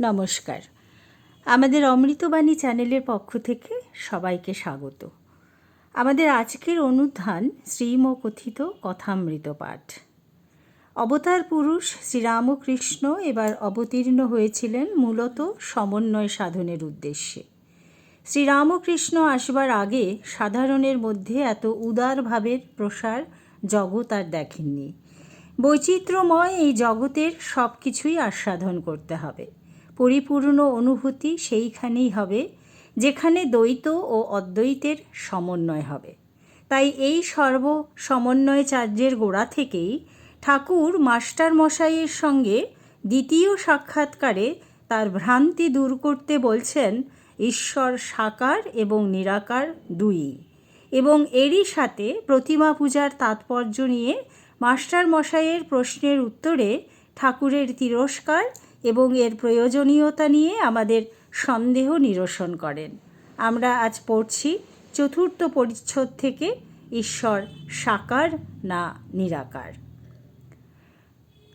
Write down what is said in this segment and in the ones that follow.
নমস্কার। আমাদের অমৃতবাণী চ্যানেলের পক্ষ থেকে সবাইকে স্বাগত। আমাদের আজকের অনুধান শ্রীম কথিত কথামৃত পাঠ। অবতার পুরুষ শ্রীরামকৃষ্ণ এবার অবতীর্ণ হয়েছিলেন মূলত সমন্বয় সাধনের উদ্দেশ্যে। শ্রীরামকৃষ্ণ আসবার আগে সাধারণের মধ্যে এত উদার ভাবের প্রসার জগৎ আর দেখেননি। বৈচিত্র্যময় এই জগতের সব কিছুই আস্বাদন করতে হবে। পরিপূর্ণ অনুভূতি সেইখানেই হবে, যেখানে দ্বৈত ও অদ্বৈতের সমন্বয় হবে। তাই এই সর্ব সমন্বয়চার্যের গোড়া থেকেই ঠাকুর মাস্টার মশাইয়ের সঙ্গে দ্বিতীয় সাক্ষাৎকারে তার ভ্রান্তি দূর করতে বলছেন, ঈশ্বর সাকার এবং নিরাকার দুই। এবং এরই সাথে প্রতিমা পূজার তাৎপর্য নিয়ে মাস্টার মশাইয়ের প্রশ্নের উত্তরে ঠাকুরের তিরস্কার এবং এর প্রয়োজনীয়তা নিয়ে আমাদের সন্দেহ নিরসন করেন। আমরা আজ পড়ছি চতুর্থ পরিচ্ছদ থেকে ঈশ্বর সাকার না নিরাকার।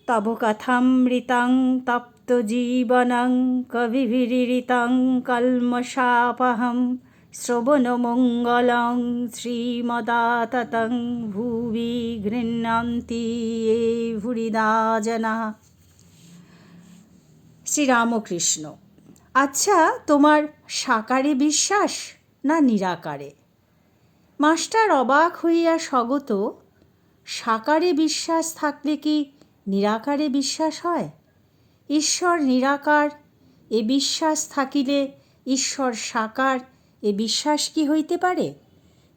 তব কথামৃতাং তপ্ত জীবনং কবিভিরিতাং কল্মষাপহম শ্রবণমঙ্গলং শ্রীমদাততং ভুবি গৃহ্ণন্তি এ ভুরিদা জনা শ্রীরামকৃষ্ণ। আচ্ছা তোমার সাকারে বিশ্বাস না নিরাকারে? মাস্টার অবাক হইয়া স্বগত, সাকারে বিশ্বাস থাকলে কি নিরাকারে বিশ্বাস হয়? ঈশ্বর নিরাকার, এ বিশ্বাস থাকিলে ঈশ্বর সাকার, এ বিশ্বাস কি হইতে পারে?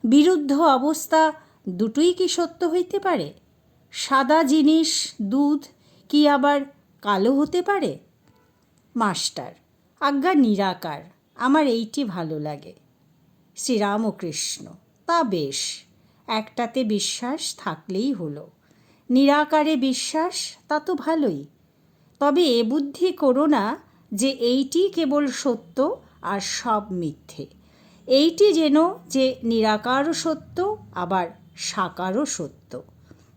বিরুদ্ধ অবস্থা দুটোই কি সত্য হইতে পারে? সাদা জিনিস, দুধ কি আবার কালো হতে পারে? মাস্টার, আজ্ঞা নিরাকার, আমার এইটি ভালো লাগে। শ্রীরামকৃষ্ণ, তা বেশ, একটাতে বিশ্বাস থাকলেই হলো। নিরাকারে বিশ্বাস, তা তো ভালোই। তবে এ বুদ্ধি করো না যে এইটি কেবল সত্য আর সব মিথ্যে। এইটি যেন যে নিরাকারও সত্য, আবার সাকারও সত্য।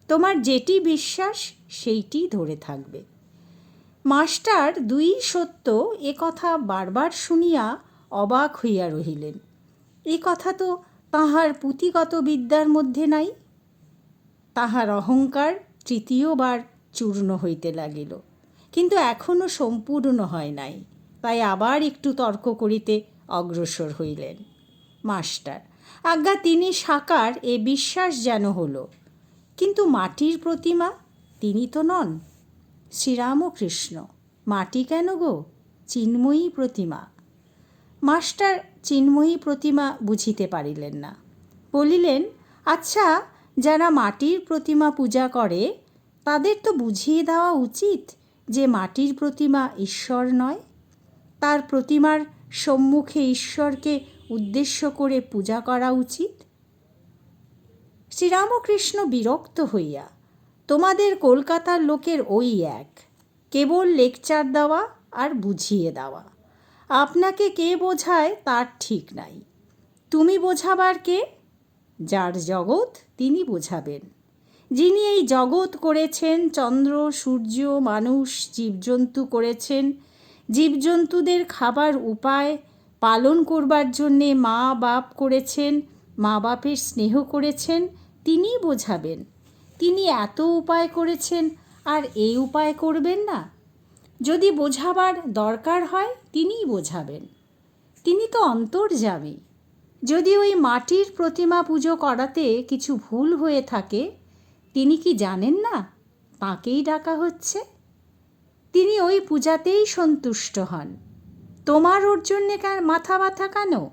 তোমার যেটি বিশ্বাস, সেইটি ধরে থাকবে। মাস্টার দুই সত্য এ কথা বারবার শুনিয়া অবাক হইয়া রহিলেন। এ কথা তো তাহার পুঁথিগত বিদ্যার মধ্যে নাই। তাহার অহংকার তৃতীয়বার চূর্ণ হইতে লাগিল। কিন্তু এখনও সম্পূর্ণ হয় নাই, তাই আবার একটু তর্ক করিতে অগ্রসর হইলেন। মাস্টার, আজ্ঞা তিনি সাকার, এ বিশ্বাস যেন হলো। কিন্তু মাটির প্রতিমা তিনি তো নন। শ্রীরামকৃষ্ণ, মাটি কেন গো? চিন্ময়ী প্রতিমা। মাস্টার চিন্ময়ী প্রতিমা বুঝিতে পারিলেন না। বলিলেন আচ্ছা যারা মাটির প্রতিমা পূজা করে, তাদের তো বুঝিয়ে দেওয়া উচিত যে মাটির প্রতিমা ঈশ্বর নয়। তার প্রতিমার সম্মুখে ঈশ্বরকে উদ্দেশ্য করে পূজা করা উচিত? শ্রীরামকৃষ্ণ বিরক্ত হইয়া তোমাদের কলকাতার লোকের ওই এক। কেবল লেকচার দেওয়া আর বুঝিয়ে দেওয়া। আপনাকে কে বোঝায় তার ঠিক নাই। তুমি বোঝাবার কে? যার জগৎ তিনি বোঝাবেন। যিনি এই জগৎ করেছেন, চন্দ্র, সূর্য, মানুষ, জীবজন্তু করেছেন, জীবজন্তুদের খাবার উপায় পালন করবার জন্যে মা বাপ করেছেন মা বাপের স্নেহ করেছেন তিনিই বোঝাবেন। তিনি এত উপায় করেছেন আর এই উপায় করবেন না। যদি বোঝাবার দরকার হয় তিনিই বোঝাবেন। তিনি তো অন্তর্যামী। যদি ওই মাটির প্রতিমা পুজো করাতে কিছু ভুল হয়ে থাকে, তিনি কি জানেন না? তাঁকেই ডাকা হচ্ছে। তিনি ওই পূজাতেই সন্তুষ্ট হন। তোমার ওর জন্যে মাথা ব্যথা কেন?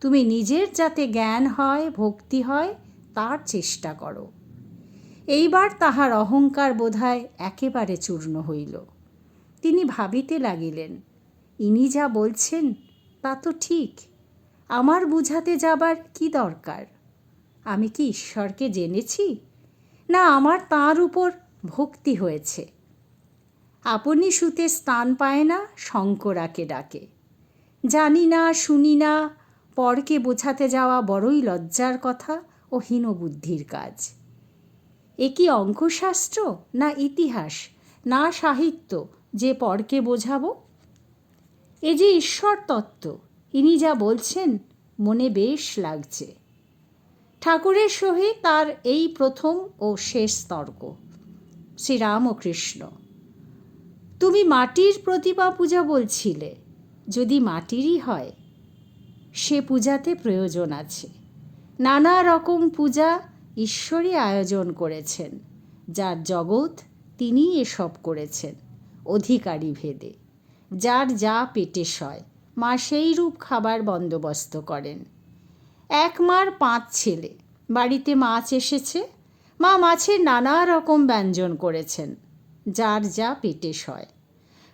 তুমি নিজের যাতে জ্ঞান হয়, ভক্তি হয়, তার চেষ্টা করো। এইবার তাহার অহংকার বোধহয় একেবারে চূর্ণ হইল। তিনি ভাবিতে লাগিলেন, ইনি যা বলছেন, তা তো ঠিক। আমার বুঝাতে যাবার কি দরকার? আমি কি ঈশ্বরকে জেনেছি? না আমার তাঁর উপর ভক্তি হয়েছে। আপনি সুতে স্থান পায় না, শঙ্করাকে ডাকে। জানি না, শুনি না, পরকে বোঝাতে যাওয়া বড়ই লজ্জার কথা ও হীনবুদ্ধির কাজ। এ কি অঙ্কশাস্ত্র না ইতিহাস, না সাহিত্য যে পরকে বোঝাবো? এ যে ঈশ্বর তত্ত্ব ইনি যা বলছেন মনে বেশ লাগছে। ঠাকুরের সহিত তার এই প্রথম ও শেষ তর্ক। শ্রীরাম ও কৃষ্ণ তুমি মাটির প্রতিমা পূজা বলছিলে, যদি মাটিরই হয়, সে পূজাতে প্রয়োজন আছে। নানা রকম পূজা ঈশ্বরই আয়োজন করেছেন, যার জগৎ তিনি এসব করেছেন, অধিকারী ভেদে। যার যা পেটে সয়, মা সেই রূপ খাবার বন্দোবস্ত করেন। এক মার পাঁচ ছেলে, বাড়িতে মাছ এসেছে, মা মাছের নানা রকম ব্যঞ্জন করেছেন, যার যা পেটে সয়।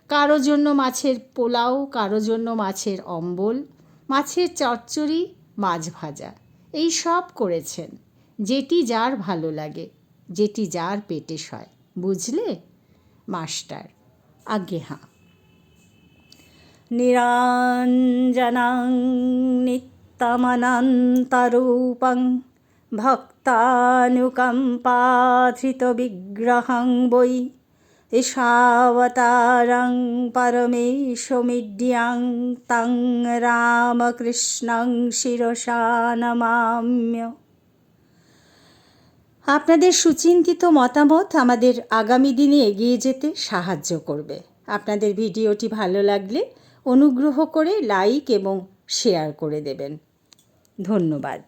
কারও জন্য মাছের পোলাও, কারও জন্য মাছের অম্বল, মাছের চচ্চড়ি, মাছ ভাজা, এই সব করেছেন। যেটি যার ভালো লাগে, যেটি যার পেটে সয়। বুঝলে? মাস্টার, আজ্ঞে হাঁ। নিরঞ্জনাং নিত্যমনন্তরূপং ভক্তানুকম্পাধৃতবিগ্রহং বৈ ঈশাবতারং পরমেশমিড্যাং তং রামকৃষ্ণং শিরসা নমাম্য আপনাদের সুচিন্তিত মতামত আমাদের আগামী দিনে এগিয়ে যেতে সাহায্য করবে। আপনাদের ভিডিওটি ভালো লাগলে অনুগ্রহ করে লাইক এবং শেয়ার করে দেবেন। ধন্যবাদ।